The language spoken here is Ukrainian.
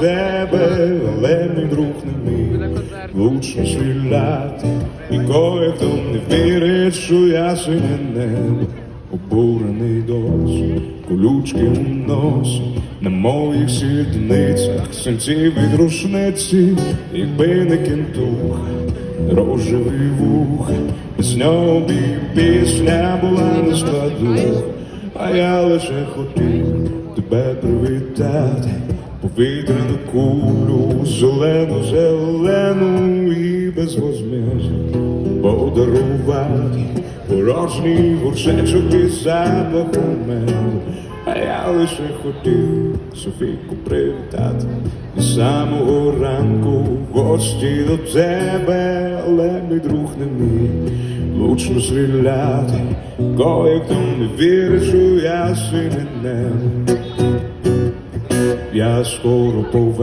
тебе, але мій друг не мій. Влучно стріляти, і кое-хто не вірить, що я синє небо, обурений досі, колючки у носі, на моїх сідницях, синці від рушниці, якби не кентух, рожевий вух, без нього пісня була на складу, а я лише хотів тебе привітати, повітряну кулю, зелену, зелену і безвозмежно подарувати порожній горшечок із запахом меду. А я лише хотів Софійку привітати і самого ранку гості до тебе, але мій друг не мій влучно стріляти, кое-хто не вірить, що я сине небо. Я скоро повернусь.